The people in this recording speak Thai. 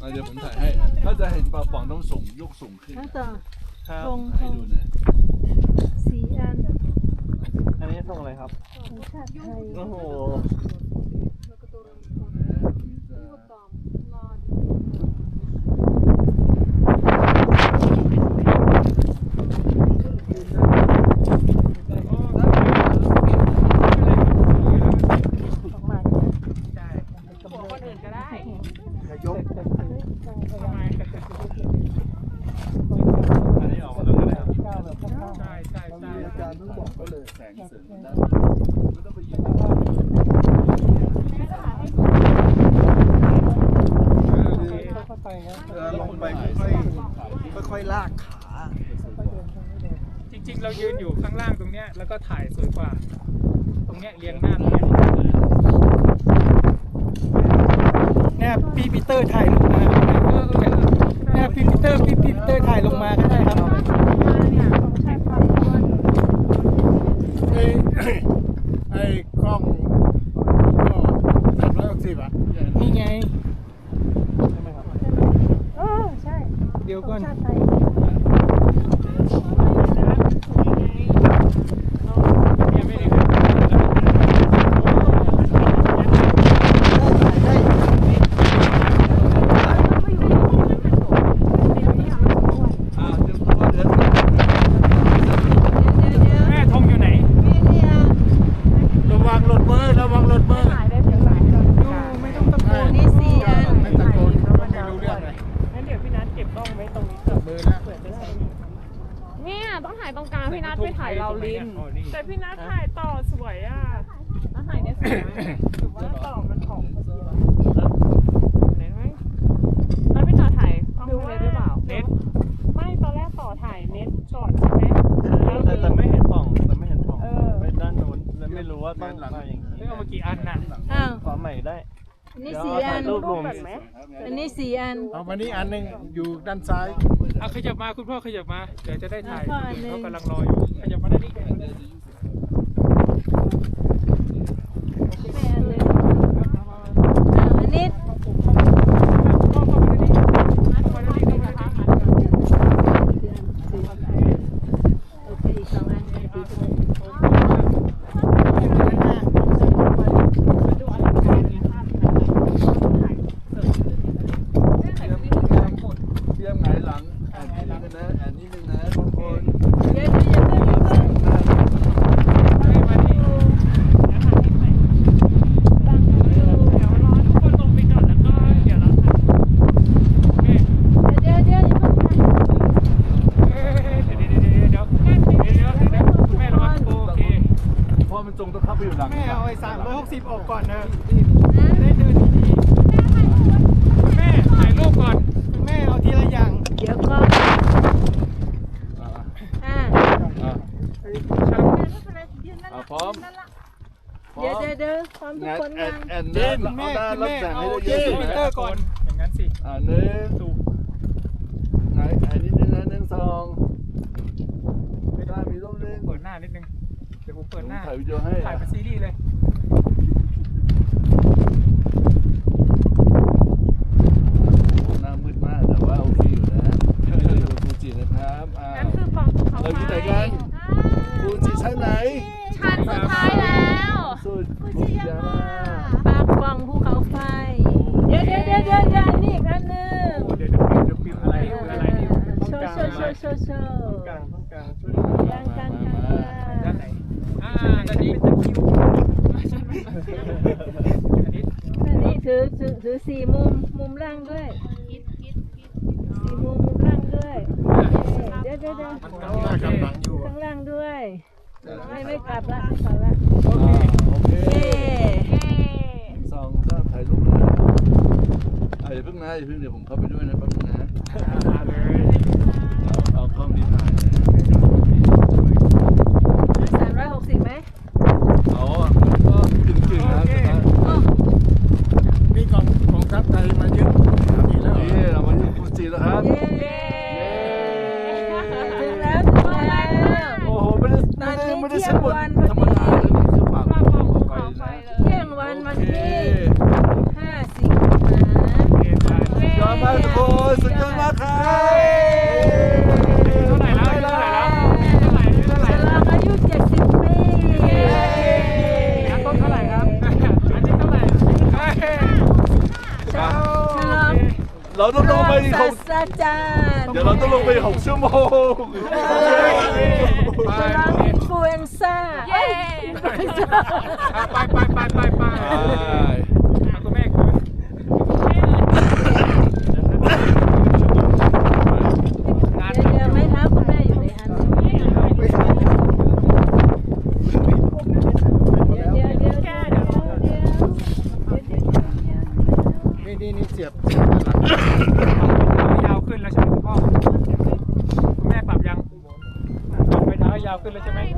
อะเดี๋ยวผมถ่ายให้ ถ้าจะเห็นปลาป่องต้องส่งยกสูงขึ้นแล้วต่อ ครับธงธให้งดูนะ สีอันอันนี้ส่งอะไรครับ ของชาติไทย โอ้โห ออกมา บอกคนอื่นก็ได้ อันนี้ออกมาแล้วนะครับ ก้าวแบบข้าง ใช่ใช่ใช่ อารย์ต้องบอกก็เลยแสงเสริมด้านไม่ต้องไปยืนข้างล่างค่อยๆไปนะเออลงไปค่อยๆค่อยลากขาจริง ๆ เรายืนอยู่ข้างล่างตรงเนี้ยแล้วก็ถ่ายสวยกว่า ตรงเนี้ยเรียงหน้าเรงเนี้ยงนี่ยพี่ปีเตอร์ถ่ายลงมา เออเออเออ เนี่ยพี่ปีเตอร์พี่ปีเตอร์ถ่ายลงมาก็ได้ครับ ของชาติไทยควร ไอ้ไอ้กล้องก็สามร้อยหกสิบอะ นี่ไง เออใช่ เดี๋ยว ข ก่ อ อง น ชาติไทย เนี่ยไม่ได้ อ่าเตรียมตัวเดี๋ยว แม่ธงอยู่ไหน ระวังหลดมือระวังหลดมือ ไม่ต้องตะโกน นี่สีอัน ไม่ตะโกนไม่รู้เรื่องเลย งั้นเดี๋ยวพี่นัทเก็บกล้องไว้ตรงนี้ก่อน มือแล้ว เนี่ยต้องถ่ายตรงกลางพี่นัทไปถ่ายเราลินอ๋อนี่แต่พี่นัทถ่ายต่อสวยอะแล้วถ่ายได้สวยไหมหรือว่าต่อมันของพอดีวะไหนไหมแล้วพี่ต่อถ่ายกล้องพี่เน็ตหรือเปล่าเน็ตไม่ตอนแรกต่อถ่ายเน็ตก่อนใช่ไหมแต่แต่ไม่เห็นป่องแต่ไม่เห็นป่องเออไปด้านนู้นเลยไม่รู้ว่าต้องมาอย่างเฮ้ยนี้เอามากี่อันน่ะอ้าวขอใหม่ได้ อันนี้เดี๋ยวสีเอาอัถ่ายนรูปรวมก่อนไหมอันนี้สีอันเอามานี่อันหนึ่งอยู่ด้านซ้าย เอาขยับมาคุณพ่อขยับมา เดี๋ยวจะได้ถ่ายอะพ่ออันหนึ่งเขากำลังรออยู่ขยับมาได้านนี่แม่อัน ไปอยู่หลังแม่เอาไอ้สามร้อยหกสิบออกก่อนนะได้เดินดีๆแม่ถ่ายรูปก่อน แม่เอาทีละอย่าง เดี๋ยวก่อนอ่าอ่าอ่าครับอ่าพร้อมพร้เดี๋ยวอมเดี๋ยวเดี๋ยวพร้อมทุกงานคนแอยันงแอนเจนะนเอาแม่ด้านคุณรับแม่แสงเอาให้เจเยนอะๆปีนะเตอร์ก่อน อย่างนั้นสิ อ่าหนึ่งถูกไหนอันนี้นึงนะหนึ่งสอง วิดีโอให้ถ่ายเป็นซีรีส์เลย หน้ามืดมากแต่ว่าโอเคอยู่นะดูฟูจินะครับอ่า นั่นคือปองภูเขา เรา ไฟ อยู่ไหนกันฟูจิชั้นไหน ชั้นสุดท้ายแล้ว สุดฟูจิยามา ปากปองภูเขาไฟ เดี๋ยวเดี๋ยวเดี๋ยวเดี๋ยวเดี๋ยวนี่อีกอันหนึ่ง โอ้เดี๋ยวเดี๋ยวเดี๋ยวปิวอะไรอยู่อะไรอยู่ โชว์โชว์โชว์โชว์โชว์ กลางต้องกลางช่วย กลางกลางกลางกลาง ด้านไหน อ่าด้านนี้เป็นตะคริวอันนี้อันนี้ถือถือถือสี่มุมมุมล่างด้วยสี่มุมมุมล่างด้วยเดี๋ยวเดี๋ยวเดี๋ยวมันกำลังกำลังอยู่ข้างล่างด้วยไม่ไม่กลับละไม่กลับละโอเคโอเคเย้สองสามถ่ายรูปนะอะอย่าเพิ่งนะอย่าเพิ่งเดี๋ยวผมเข้าไปด้วยนะแป๊บนึงนะมาเลยเอาเอากล้องนี้ถ่ายนะ ธรรมดาหรือมีเสื้อผ้าขงเขาไปนะ แจ้งวันมานที่ เราต้องลงไปอีกหศากสตราจารย์เดี๋ยวเราต้องลงไปหกชั่วโมงจะร้องอินฟลูเอนซ่าเย้ไปไปไปไปไปคุณ आपके लिए में